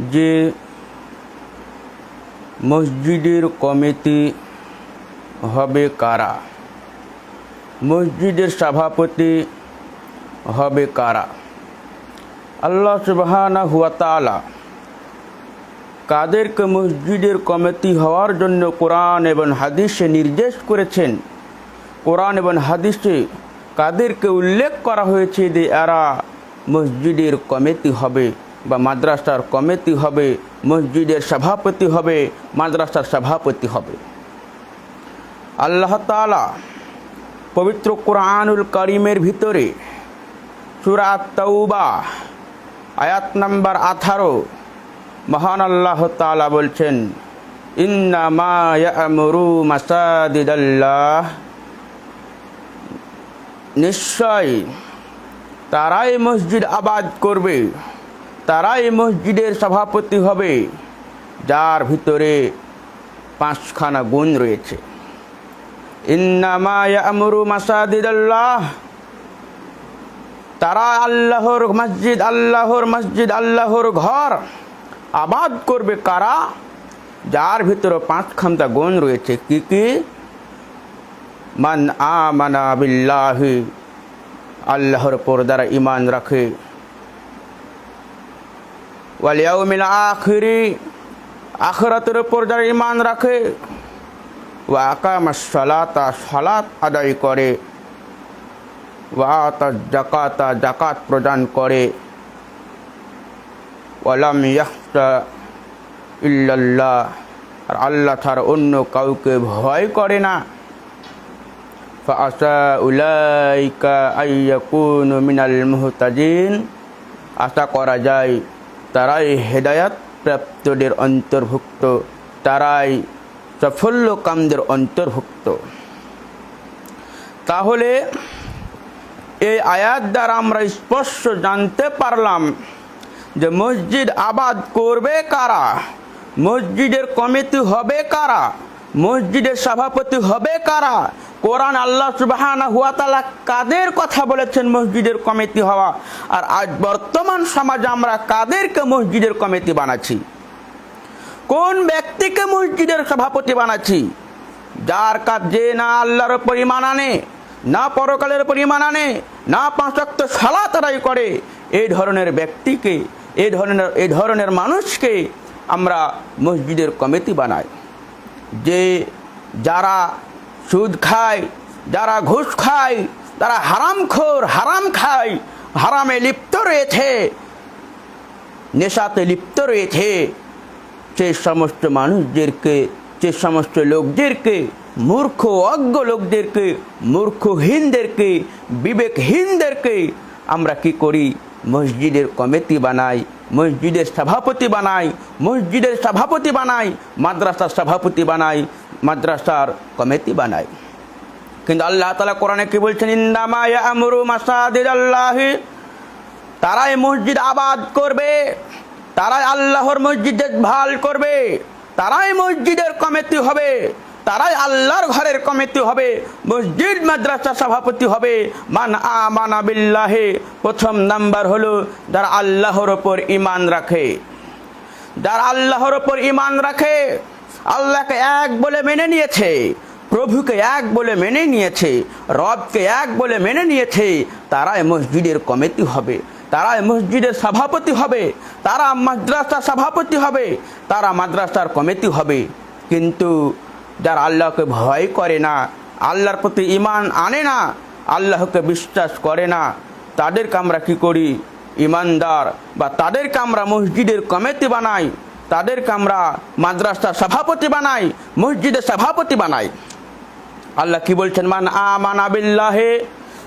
যে মসজিদের কমিটি হবে কারা? মসজিদের সভাপতি হবে কারা? আল্লাহ সুবহানা হুয়া তাআলা কাদেরকে মসজিদের কমিটি হওয়ার জন্য কোরআন এবং হাদিসে নির্দেশ করেছেন। কোরআন এবং হাদিসে কাদেরকে উল্লেখ করা হয়েছে যে এরা মসজিদের কমিটি হবে। বা মাদ্রাসার কমিটি হবে, মসজিদের সভাপতি হবে, মাদ্রাসার সভাপতি হবে। আল্লাহ তালা পবিত্র কোরআনুল করিমের ভিতরে সুরা তৌবা আয়াত নাম্বার আঠারো, মহান আল্লাহ তাআলা বলছেন নিশ্চয় তারাই মসজিদ আবাদ করবে। তারাই মসজিদের সভাপতি হবে, যার ভিতরে পাঁচখানা গুণ রয়েছে। ইন্নামা ইয়ামুরু মাসাদিদাল্লাহ তারা আল্লাহর মসজিদ আল্লাহর মসজিদ, আল্লাহর ঘর আবাদ করবে কারা? যার ভিতরে পাঁচ খামতা গুণ রয়েছে। কি কি? মান আমানা বিল্লাহি, আল্লাহর পর দ্বারা ইমান রাখে। ওয়ালিয়াউমিল আখিরি আখরাতের উপর যারা ইমান রাখে ও আকামাস সালাতা সালাত আদায় করে ওয়াতা জাকাতা জাকাত প্রদান করে ওয়ালাম ইয়াহতা ইল্লাল্লাহ আর আল্লাহ ছাড়া অন্য কাউকে ভয় করে না ফাসা উলাইকা আইয়াকুনু মিনাল মুহতাজিন আশা করা যায় তারাই হেদায়াত প্রাপ্তদের অন্তর্ভুক্ত, তারাই সাফল্য কামদের অন্তর্ভুক্ত। তাহলে এই আয়াত দ্বারা আমরা স্পষ্ট জানতে পারলাম যে মসজিদ আবাদ করবে কারা? মসজিদের কমিটি হবে কারা? মসজিদের সভাপতি হবে কারা? কোরআন আল্লাহ সুবাহানা হুয়া তালা কাদের কথা বলেছেন মসজিদের কমিটি হওয়া? আর আজ বর্তমান সমাজে আমরা কাদেরকে মসজিদের কমিটি বানাচ্ছি? কোন ব্যক্তিকে মসজিদের সভাপতি বানাচ্ছি? যার কাজ যে না আল্লাহর পরিমাণ আনে, না পরকালের পরিমাণ আনে, না পাঁচক্ত সালাত আদায় করে এই ধরনের ব্যক্তিকে এই ধরনের এই ধরনের মানুষকে আমরা মসজিদের কমিটি বানাই। যে যারা সুদ খায়, যারা ঘুষ খায়, তারা হারামখোর হারাম খায়, হারামে লিপ্ত রয়েছে, নেশাতে লিপ্ত রয়েছে। সে সমস্ত মানুষদেরকে, সে সমস্ত লোকদেরকে, মূর্খ, অজ্ঞ লোকদেরকে, মূর্খহীনদেরকে, বিবেকহীনদেরকে আমরা কি করি? মসজিদের কমিটি বানাই মসজিদের সভাপতি বানাই, মসজিদের সভাপতি বানাই, মাদ্রাসার সভাপতি বানাই, মাদ্রাসার কমিটি বানাই। কিন্তু আল্লাহ তালা কোরআনে কি বলছেন? তারাই মসজিদ আবাদ করবে, তারাই আল্লাহর মসজিদ ভালো করবে, তারাই মসজিদের কমিটি হবে তারাই আল্লাহর ঘরের কমিটি হবে, মসজিদ, মাদ্রাসা সভাপতি হবে। মান আমানা বিল্লাহে, প্রথম নাম্বার হলো যারা আল্লাহর ওপর ইমান রাখে। যারা আল্লাহর ওপর ইমান রাখে, আল্লাহকে এক বলে মেনে নিয়েছে, প্রভুকে এক বলে মেনে নিয়েছে, রবকে এক বলে মেনে নিয়েছে, তারাই মসজিদের কমিটি হবে, তারাই মসজিদের সভাপতি হবে, তারা মাদ্রাসার সভাপতি হবে, তারা মাদ্রাসার কমিটি হবে। কিন্তু যারা আল্লাহকে ভয় করে না, আল্লাহর প্রতি ইমান আনে না, আল্লাহকে বিশ্বাস করে না, তাদেরকে আমরা কী করি? ইমানদার বা তাদেরকে আমরা মসজিদের কমিটি বানাই, তাদেরকে আমরা মাদ্রাসার সভাপতি বানাই, মসজিদের সভাপতি বানাই। আল্লাহ কি বলছেন? মান আমান আবিল্লাহে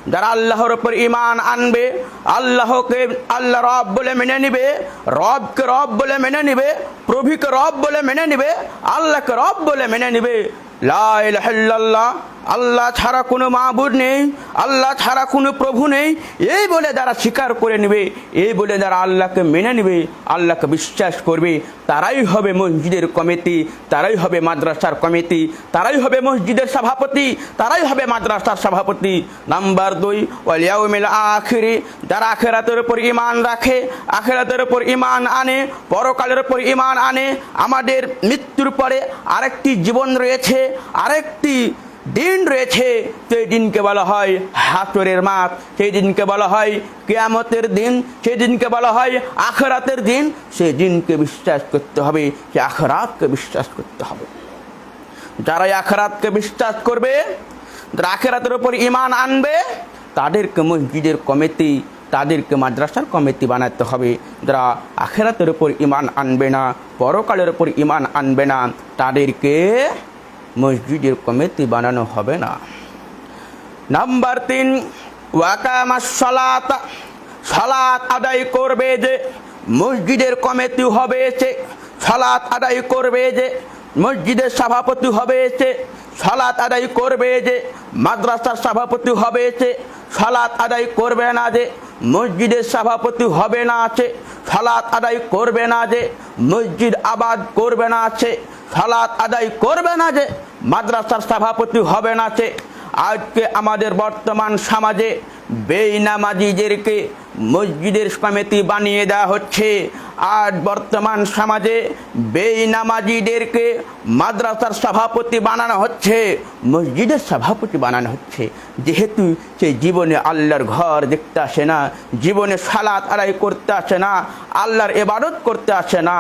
যারা আল্লাহর উপর ইমান আনবে, আল্লাহকে, আল্লাহ রব বলে মেনে নিবে, রবকে রব বলে মেনে নিবে, প্রভুকে রব বলে মেনে নিবে, আল্লাহকে রব বলে মেনে নিবে। লা ইলাহা ইল্লাল্লাহ। আল্লাহ ছাড়া কোনো মাহবুদ নেই, আল্লাহ ছাড়া কোনো প্রভু নেই। এই বলে যারা স্বীকার করে নেবে, এই বলে যারা আল্লাহকে মেনে নেবে, আল্লাহকে বিশ্বাস করবে, তারাই হবে মসজিদের কমিটি, তারাই হবে মাদ্রাসার কমিটি, তারাই হবে মসজিদের সভাপতি, তারাই হবে মাদ্রাসার সভাপতি। নাম্বার দুই ওয়ালিয়াউমিল আখিরি, যারা আখেরাতের উপর ইমান রাখে, আখেরাতের উপর ইমান আনে, পরকালের উপর ইমান আনে, আমাদের মৃত্যুর পরে আরেকটি জীবন রয়েছে, আরেকটি দিন রয়েছে, সেই দিনকে বলা হয় হাসরের মাঠ সেই দিনকে বলা হয় কেয়ামতের দিন, সেই দিনকে বলা হয় আখরাতের দিন, সেই দিনকে বিশ্বাস করতে হবে সে আখরাতকে বিশ্বাস করতে হবে। যারা আখরাতকে বিশ্বাস করবে, যারা আখেরাতের উপর ইমান আনবে, তাদেরকে মসজিদের কমিটি, তাদেরকে মাদ্রাসার কমিটি বানাতে হবে। যারা আখেরাতের উপর ইমান আনবে না, পরকালের উপর ইমান আনবে না, তাদেরকে মসজিদের কমিটি বানানো হবে না। নাম্বার তিন, ওয়াকামা সলাত। সলাত আদায় করবে যে মসজিদের কমিটি হবে সে। সলাত আদায় করবে যে মসজিদের সভাপতি হবে সে। সলাত আদায় করবে যে মাদ্রাসার সভাপতি হবে সে। সলাত আদায় করবে না যে মসজিদের সভাপতি হবে না আছে সলাত আদায় করবে না যে মসজিদ আবাদ করবে না আছে সলাত আদায় করবে না যে মাদ্রাসার সভাপতি হবে না আজকে আমাদের বর্তমান সমাজে বেইনামাজিদেরকে মসজিদের কমিটি বানিয়ে দেওয়া হচ্ছে। আর বর্তমান সমাজে বেইনামাজিদেরকে মাদ্রাসার সভাপতি বানানো হচ্ছে। মসজিদের সভাপতি বানানো হচ্ছে। যেহেতু সে জীবনে আল্লাহর ঘর দেখতে আসে না, জীবনে সালাত আদায় করতে আসে না, আল্লাহর এবাদত করতে আসে না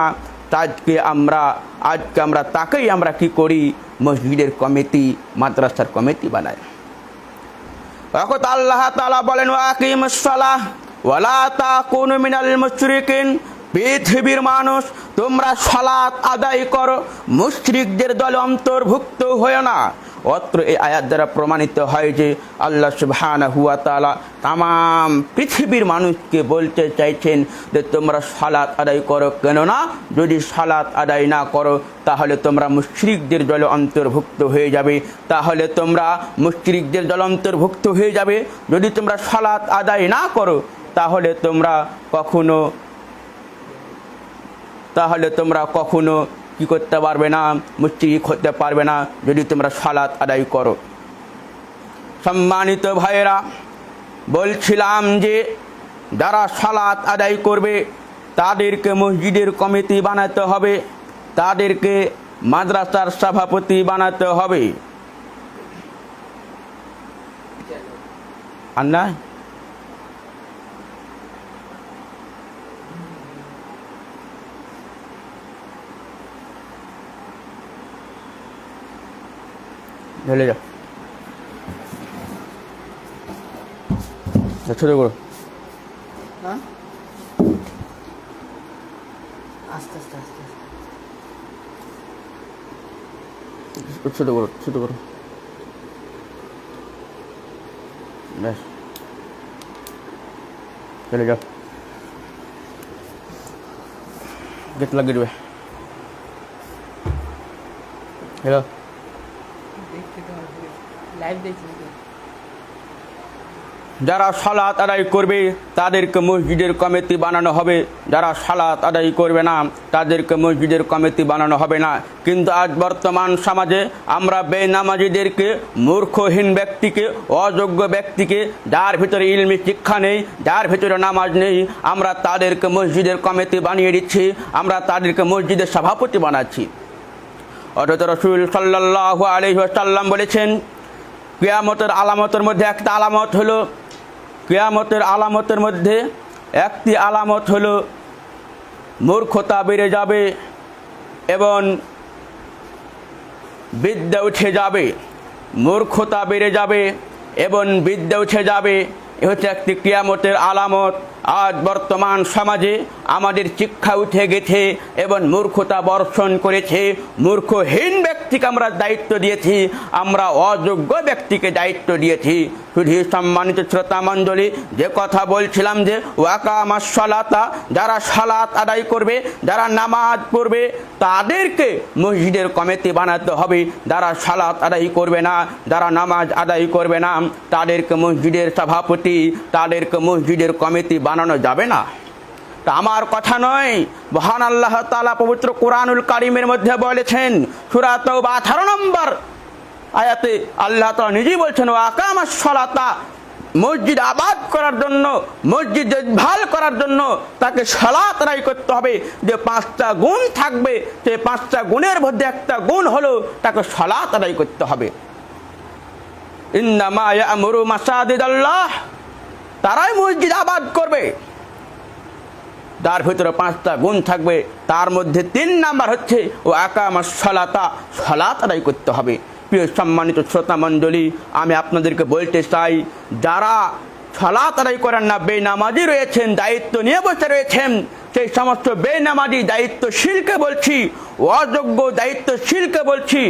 আজকে আমরা আজকে আমরা, তাকেই আমরা কি করি? মসজিদের কমিটি, মাদ্রাসার কমিটি বানাই। অকত আল্লাহ তাআলা বলেন ওয়াকিম সালাহ ওয়ালা কোন মিনাল মুশরিকিন। পৃথিবীর মানুষ, তোমরা সালাত আদায় করো। মুশরিকদের দল অন্তর্ভুক্ত হয় না। অত্র এই আয়াত দ্বারা প্রমাণিত হয় যে আল্লাহ সুবহানাহু হুয়া তাআলা তাম পৃথিবীর মানুষকে বলতে চাইছেন যে তোমরা সালাত আদায় করো। কেননা যদি সালাত আদায় না করো, তাহলে তোমরা মুশ্রিকদের দলে অন্তর্ভুক্ত হয়ে যাবে। তাহলে তোমরা মুশরিকদের দলে অন্তর্ভুক্ত হয়ে যাবে। যদি তোমরা সালাত আদায় না করো, তাহলে তোমরা কখনো তাহলে তোমরা কখনো কি করতে পারবে না মুশরিক হতে পারবে না, যদি তোমরা সালাত আদায় করো। সম্মানিত ভাইয়েরা, বলছিলাম যে, যারা সালাত আদায় করবে, তাদেরকে মসজিদের কমিটি বানাতে হবে, তাদেরকে মাদ্রাসার সভাপতি বানাতে হবে। আন্না ঢেলে যাও ছোটো করো হ্যাঁ আস্তে আস্তে আস্তে আস্তে ছোটো করো ছোটো করো ব্যাস চলে যাও গেট লাগিয়ে দেবে হ্যালো যারা সালাত আদায় করবে, তাদেরকে মসজিদের কমিটি বানানো হবে। যারা সালাত আদায় করবে না, তাদেরকে মসজিদের কমিটি বানানো হবে না। কিন্তু আজ বর্তমান সমাজে আমরা বেনামাজিদেরকে, মূর্খহীন ব্যক্তিকে, অযোগ্য ব্যক্তিকে, যার ভিতরে ইলমি শিক্ষা নেই, যার ভিতরে নামাজ নেই, আমরা তাদেরকে মসজিদের কমিটি বানিয়ে দিচ্ছি, আমরা তাদেরকে মসজিদের সভাপতি বানাচ্ছি। অথচ রসুল সাল্লাহ আলহিহাসাল্লাম বলেছেন কেয়ামতের আলামতের মধ্যে একটা আলামত হলো, কেয়ামতের আলামতের মধ্যে একটি আলামত হলো, মূর্খতা বেড়ে যাবে এবং বিদ্যা উঠে যাবে। মূর্খতা বেড়ে যাবে এবং বিদ্যা উঠে যাবে। এ হচ্ছে একটি কিয়ামতের আলামত। আজ বর্তমান সমাজে আমাদের শিক্ষা উঠে গেছে এবং মূর্খতা বর্ষণ করেছে। মূর্খহীন ব্যক্তিকে আমরা দায়িত্ব দিয়েছি, আমরা অযোগ্য ব্যক্তিকে দায়িত্ব দিয়েছি। শুধু সম্মানিত শ্রোতা যে কথা বলছিলাম যে ওয়াকা আমার সলাতা যারা সালাত আদায় করবে, যারা নামাজ পড়বে, তাদেরকে মসজিদের কমিটি বানাতে হবে। যারা সালাত আদায় করবে না, যারা নামাজ আদায় করবে না, তাদেরকে মসজিদের সভাপতি, তাদেরকে মসজিদের কমিটি বানানো যাবে না। তা আমার কথা নয়। মহান আল্লাহ তালা পবিত্র কোরআনুল কারিমের মধ্যে বলেছেন সুরাত বা আঠারো নম্বর আয়াতে আল্লাহ তালা নিজেই বলছেন আকাম সলাতা মসজিদ আবাদ করার জন্য, মসজিদ দেখভাল করার জন্য তাকে সলাত আদায় করতে হবে। যে পাঁচটা গুণ থাকবে, সে পাঁচটা গুণের মধ্যে একটা গুণ হলো তাকে সলাত আদায় করতে হবে। ইয়ামুরু মাসাদিদ আল্লাহ তারাই মসজিদ আবাদ করবে। তার ভিতরে পাঁচটা গুণ থাকবে। তার মধ্যে তিন নাম্বার হচ্ছে, ও আকামা সলাতা সলাত আদায় করতে হবে। প্রিয় সম্মানিত শ্রোতা মণ্ডলী, আমি আপনাদেরকে বলতে চাই, যারা সলাত আদায় করেন না, বেনামাজি রয়েছেন, দায়িত্ব নিয়ে বসে রয়েছেন সেই সমস্ত বেনামাজি দায়িত্বশীলকে বলছি, অযোগ্য দায়িত্বশীলকে বলছি,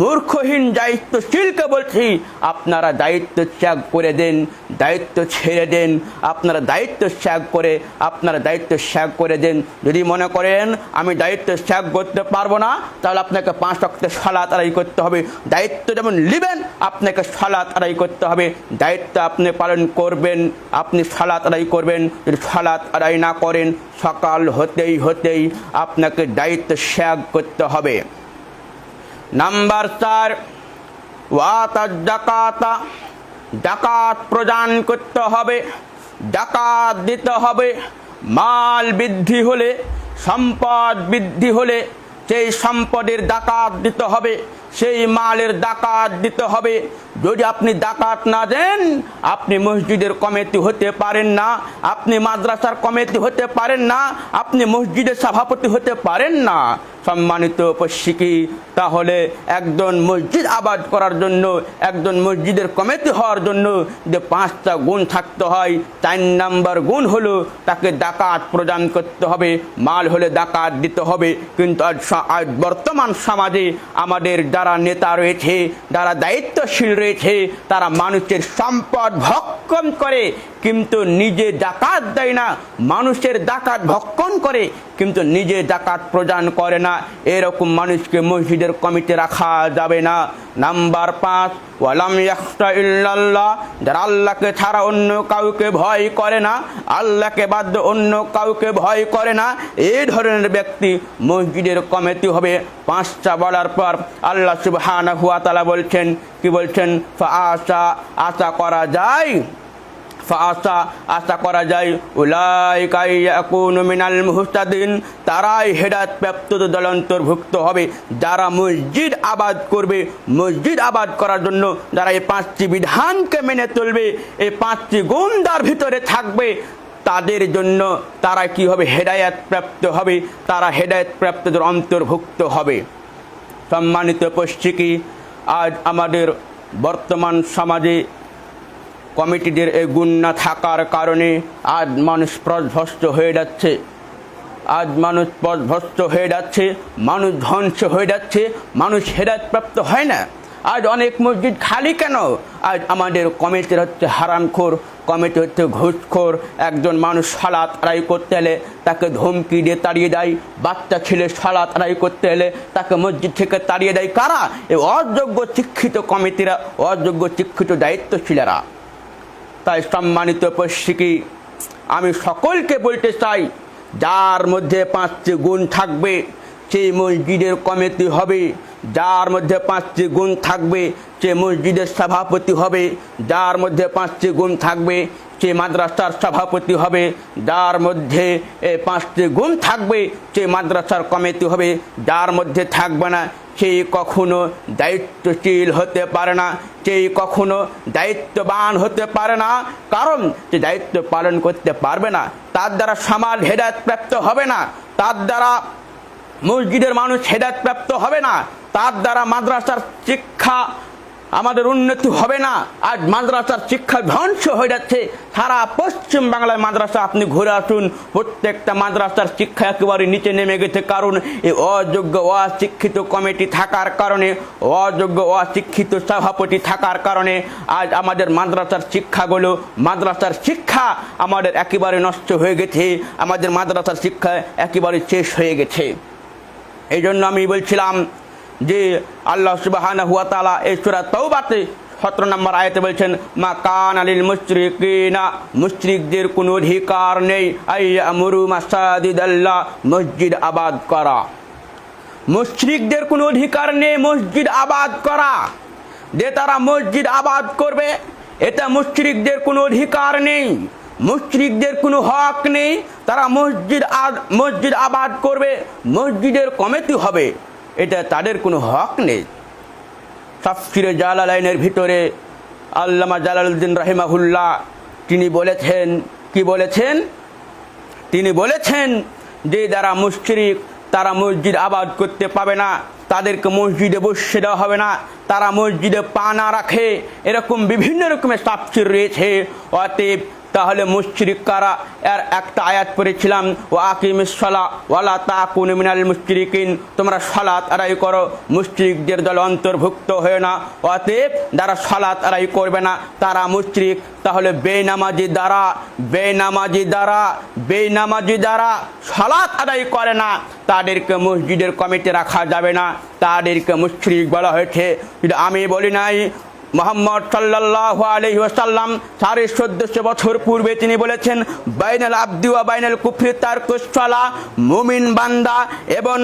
মূর্খহীন দায়িত্বশীলকে বলছি, আপনারা দায়িত্ব ত্যাগ করে দেন, দায়িত্ব ছেড়ে দেন, আপনারা দায়িত্ব ত্যাগ করে, আপনারা দায়িত্ব ত্যাগ করে দেন। যদি মনে করেন, আমি দায়িত্ব ত্যাগ করতে পারব না, তাহলে আপনাকে পাঁচ রক্তে সালাত আদায় করতে হবে। দায়িত্ব যেমন নেবেন আপনাকে সালাত আদায় করতে হবে। দায়িত্ব আপনি পালন করবেন, আপনি সালাত আদায় করবেন। যদি সালাত আদায় না করেন, সকাল হতেই হতেই আপনাকে দায়িত্ব ত্যাগ করতে হবে। নাম্বার চার, ওয়াতা ডাকাতা ডাকাত প্রদান করতে হবে ডাকাত দিতে হবে। মাল বৃদ্ধি হলে, সম্পদ বৃদ্ধি হলে সেই সম্পদের ডাকাত দিতে হবে, সেই মালের ডাকাত দিতে হবে। যদি আপনি ডাকাত না দেন, আপনি মসজিদের কমিটি হতে পারেন না, আপনি মাদ্রাসার কমিটি হতে পারেন না, আপনি মসজিদের সভাপতি হতে পারেন না। সম্মানিত উপস্থিতি, তাহলে একজন মসজিদ আবাদ করার জন্য, একজন মসজিদের কমিটি হওয়ার জন্য যে পাঁচটা গুণ থাকতে হয়, চার নাম্বার গুণ হলো তাকে ডাকাত প্রদান করতে হবে, মাল হলে ডাকাত দিতে হবে। কিন্তু আজ বর্তমান সমাজে আমাদের যারা নেতা রয়েছে, যারা দায়িত্বশীল রয়েছে তারা মানুষের সম্পদ ভক্ষণ করে, কিন্তু নিজে ডাকাত দেয় না। মানুষের ডাকাত ভক্ষণ করে, কিন্তু নিজে ডাকাত প্রদান করে না। এরকম মানুষকে মসজিদের কমিটি রাখা যাবে না। নাম্বার পাঁচ ওয়ালাম ইয়াখশা ইল্লাল্লাহ, যারা আল্লাহকে ছাড়া অন্য কাউকে ভয় করে না, আল্লাহকে বাদ অন্য কাউকে ভয় করে না এই ধরনের ব্যক্তি মসজিদের কমিটি হবে। পাঁচটা বলার পর আল্লাহ সুবহানাহু ওয়া বলছেন, কি বলছেন? আশা আশা করা যায় আশা আশা করা যায় উলাইকাই ইয়াকুনু মিনাল মুহতাদিন, তারাই হেদাত প্রাপ্ত দল অন্তর্ভুক্ত হবে। যারা মসজিদ আবাদ করবে, মসজিদ আবাদ করার জন্য যারা এই পাঁচটি বিধানকে মেনে চলবে, এই পাঁচটি গুণদার ভিতরে থাকবে, তাদের জন্য তারা কি হবে? হেদায়াত প্রাপ্ত হবে। তারা হেদায়ত প্রাপ্তদের অন্তর্ভুক্ত হবে। সম্মানিত পশ্চিকি আজ আমাদের বর্তমান সমাজে কমিটিদের এই গুণ না থাকার কারণে আজ মানুষ প্রধ্বস্ত হয়ে যাচ্ছে। আজ মানুষ পথভ্রষ্ট হয়ে যাচ্ছে, মানুষ ধ্বংস হয়ে যাচ্ছে, মানুষ হেদায়তপ্রাপ্ত হয় না। আজ অনেক মসজিদ খালি কেন? আজ আমাদের কমিটির হচ্ছে হারামখোর, কমিটি হচ্ছে ঘুষখোর। একজন মানুষ সালাত আদায় করতে এলে তাকে ধমকি দিয়ে তাড়িয়ে দেয়। বাচ্চা ছেলে সালাত আদায় করতে এলে তাকে মসজিদ থেকে তাড়িয়ে দেয়। কারা? এই অযোগ্য শিক্ষিত কমিটিরা, অযোগ্য শিক্ষিত দায়িত্বশীলেরা। তাই সম্মানিত উপস্থিতি আমি সকলকে বলতে চাই যার মধ্যে পাঁচটি গুণ থাকবে সেই মসজিদের কমিটি হবে, যার মধ্যে পাঁচটি গুণ থাকবে, সে মসজিদের সভাপতি হবে, যার মধ্যে পাঁচটি গুণ থাকবে, সে মাদ্রাসার সভাপতি হবে, যার মধ্যে পাঁচটি গুণ থাকবে, সে মাদ্রাসার কমিটি হবে, যার মধ্যে থাকবে না সেই কখনো দায়িত্বশীল হতে পারে না সেই কখনো দায়িত্ববান হতে পারে না, কারণ সে দায়িত্ব পালন করতে পারবে না, তার দ্বারা সমাজ হেদায়ত প্রাপ্ত হবে না, তার দ্বারা মসজিদের মানুষ হেদায়ত প্রাপ্ত হবে না। তার দ্বারা মাদ্রাসার শিক্ষা আমাদের উন্নতি হবে না। আজ মাদ্রাসার শিক্ষা ধ্বংস হয়ে যাচ্ছে। সারা পশ্চিম বাংলায় মাদ্রাসা, আপনি ঘুরে আসুন। প্রত্যেকটা মাদ্রাসার শিক্ষা একেবারে নিচে নেমে গেছে। কারণ এই অযোগ্য, অশিক্ষিত কমিটি থাকার কারণে, অযোগ্য, অশিক্ষিত সভাপতি থাকার কারণে আজ আমাদের মাদ্রাসার শিক্ষাগুলো, মাদ্রাসার শিক্ষা আমাদের একেবারে নষ্ট হয়ে গেছে। আমাদের মাদ্রাসার শিক্ষা একেবারে শেষ হয়ে গেছে। এই জন্য আমি বলছিলাম যে আল্লাহ সুবাহানা হুয়া তালা এই সুরা তৌবাতে সতেরো নম্বর আয়তে বলছেন, মা কান আলিল মুশরিকিনা মুশরিকদের কোনো অধিকার নেই আল্লাহ মসজিদ আবাদ করা। মুশরিকদের কোনো অধিকার নেই, মসজিদ আবাদ করা। যে তারা মসজিদ আবাদ করবে এটা মুশরিকদের কোনো অধিকার নেই। মুশরিকদের কোনো হক নেই, তারা মসজিদ মসজিদ আবাদ করবে, মসজিদের কমিটি হবে, এটা তাদের কোনো হক নেই। তাফসিরে জালালাইনের ভিতরে আল্লামা জালালউদ্দিন রাহিমাহুল্লাহ তিনি বলেছেন, কি বলেছেন? তিনি বলেছেন যে যারা মুশরিক, তারা মসজিদ আবাদ করতে পাবে না, তাদেরকে মসজিদে বসে দেওয়া হবে না, তারা মসজিদে পা না রাখে, এরকম বিভিন্ন রকমের তাফসির রয়েছে, অতএব তাহলে মুশরিক কারা এর একটা আয়াত পড়েছিলাম ও আকিম সলা ওয়ালা তাকুন মিনাল মুশরিকিন। তোমরা সালাত আদায় করো, মুশরিকদের দল অন্তর্ভুক্ত হয়ে না। অতএব যারা সালাত আদায় করবে না, তারা মুশরিক। তাহলে বেনামাজি দ্বারা বেনামাজি দ্বারা বেনামাজি দ্বারা সালাত আদায় করে না। তাদেরকে মসজিদের কমিটি রাখা যাবে না। তাদেরকে মুশরিক বলা হয়েছে। আমি বলি নাই মোহাম্মদ সাল্লাহ আলহি ওসাল্লাম সাড়ে চোদ্দশো বছর পূর্বে তিনি বলেছেন, বাইনাল আব্দি ওয়া বাইনাল কুফরি তার কুসলা মুমিন বান্দা এবং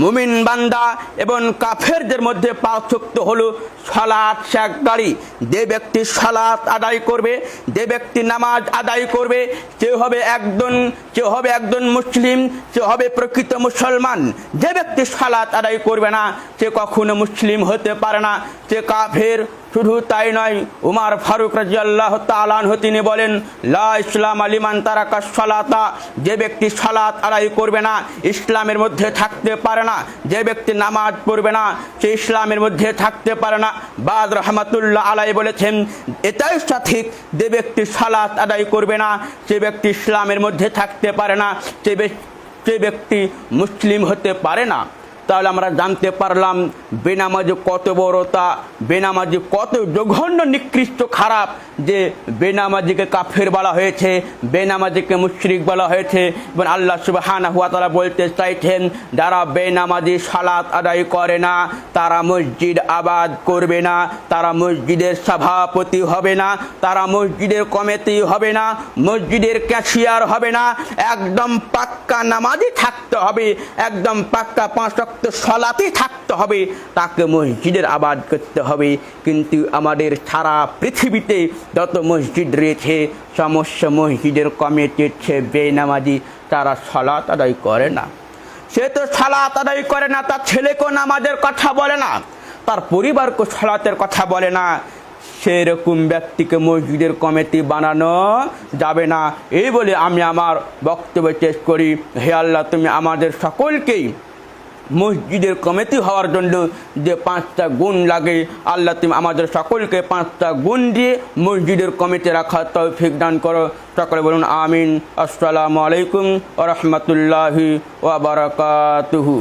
মুমিন বান্দা এবং কাফেরদের মধ্যে পার্থক্য হলো সলাৎ শেখদারি যে ব্যক্তি সালাত আদায় করবে, যে ব্যক্তি নামাজ আদায় করবে, সে হবে একজন, সে হবে একজন মুসলিম, সে হবে প্রকৃত মুসলমান। যে ব্যক্তি সালাত আদায় করবে না, সে কখনো মুসলিম হতে পারে না, সে কাফের শুধু তাই নয়, উমার ফারুক রাজি আল্লাহ তালান তিনি বলেন, লা ইসলাম আলিমান তারাকা সালাতা, যে ব্যক্তি সালাত আদায় করবে না, ইসলামের মধ্যে থাকতে পারে না, যে ব্যক্তি নামাজ পড়বে না, সে ইসলামের মধ্যে থাকতে পারে না। বাদ রহমাতুল্লাহ আলাই বলেছেন, এটাই সঠিক, যে ব্যক্তি সালাত আদায় করবে না, সে ব্যক্তি ইসলামের মধ্যে থাকতে পারে না সে ব্যক্তি মুসলিম হতে পারে না। তাহলে আমরা জানতে পারলাম, বেনামাজি কত বড়তা বেনামাজি কত জঘন্য, নিকৃষ্ট, খারাপ যে বেনামাজিকে কাফের বলা হয়েছে, বেনামাজিকে মুশরিক বলা হয়েছে। এবং আল্লাহ সুবাহানা হুয়া তারা বলতে চাইছেন, যারা বেনামাজি সালাত আদায় করে না, তারা মসজিদ আবাদ করবে না, তারা মসজিদের সভাপতি হবে না, তারা মসজিদের কমিটি হবে না, মসজিদের ক্যাশিয়ার হবে না, একদম পাক্কা নামাজি থাকতে হবে, একদম পাক্কা পাঁচ রক্ত সলাতে থাকতে হবে, তাকে মসজিদের আবাদ করতে হবে। কিন্তু আমাদের সারা পৃথিবীতে যত মসজিদ রয়েছে, সমস্ত মসজিদের কমিটি হচ্ছে বেনামাজি, তারা সলাত আদায় করে না। সে তো সালাত আদায় করে না, তার ছেলেকেও নামাজের কথা বলে না, তার পরিবারকে সালাতের কথা বলে না। সেরকম ব্যক্তিকে মসজিদের কমিটি বানানো যাবে না। এই বলে আমি আমার বক্তব্য শেষ করি। হে আল্লাহ, তুমি আমাদের সকলকেই মসজিদের কমিটি হওয়ার জন্য যে পাঁচটা গুণ লাগে, আল্লাহ তুমি আমাদের সকলকে পাঁচটা গুণ দিয়ে মসজিদের কমিটি রাখার তৌফিক দান করো। সকলে বলুন আমিন। আসসালামু আলাইকুম রহমতুল্লাহি ওয়া বারাকাতুহু।